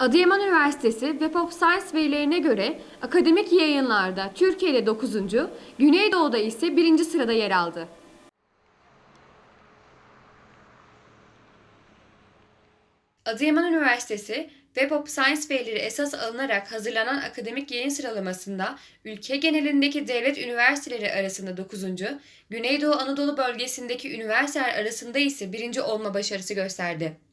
Adıyaman Üniversitesi Web of Science verilerine göre akademik yayınlarda Türkiye'de 9. Güneydoğu'da ise 1. sırada yer aldı. Adıyaman Üniversitesi Web of Science verileri esas alınarak hazırlanan akademik yayın sıralamasında ülke genelindeki devlet üniversiteleri arasında 9. Güneydoğu Anadolu bölgesindeki üniversiteler arasında ise 1. olma başarısı gösterdi.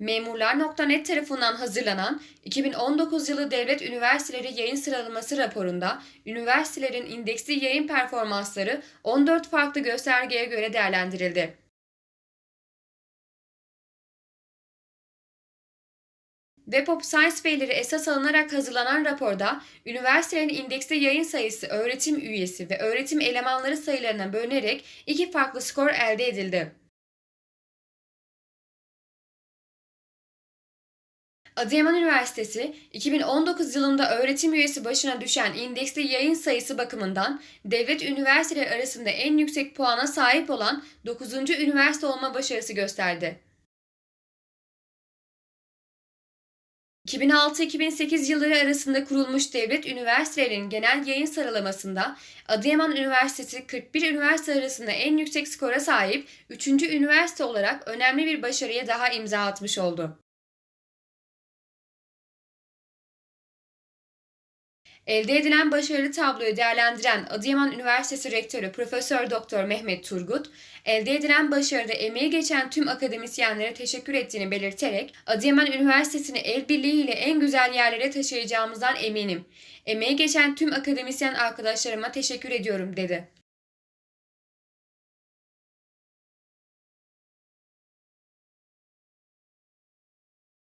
Memurlar.net tarafından hazırlanan 2019 yılı Devlet Üniversiteleri Yayın Sıralaması raporunda üniversitelerin indeksli yayın performansları 14 farklı göstergeye göre değerlendirildi. Web of Science verileri esas alınarak hazırlanan raporda, üniversitelerin indeksli yayın sayısı öğretim üyesi ve öğretim elemanları sayılarına bölünerek iki farklı skor elde edildi. Adıyaman Üniversitesi 2019 yılında öğretim üyesi başına düşen indeksli yayın sayısı bakımından devlet üniversiteleri arasında en yüksek puana sahip olan 9. üniversite olma başarısı gösterdi. 2006-2008 yılları arasında kurulmuş devlet üniversitelerinin genel yayın sıralamasında Adıyaman Üniversitesi 41 üniversite arasında en yüksek skora sahip 3. üniversite olarak önemli bir başarıya daha imza atmış oldu. Elde edilen başarılı tabloyu değerlendiren Adıyaman Üniversitesi Rektörü Profesör Doktor Mehmet Turgut, elde edilen başarıda emeği geçen tüm akademisyenlere teşekkür ettiğini belirterek, Adıyaman Üniversitesi'ni el birliğiyle en güzel yerlere taşıyacağımızdan eminim. Emeği geçen tüm akademisyen arkadaşlarıma teşekkür ediyorum dedi.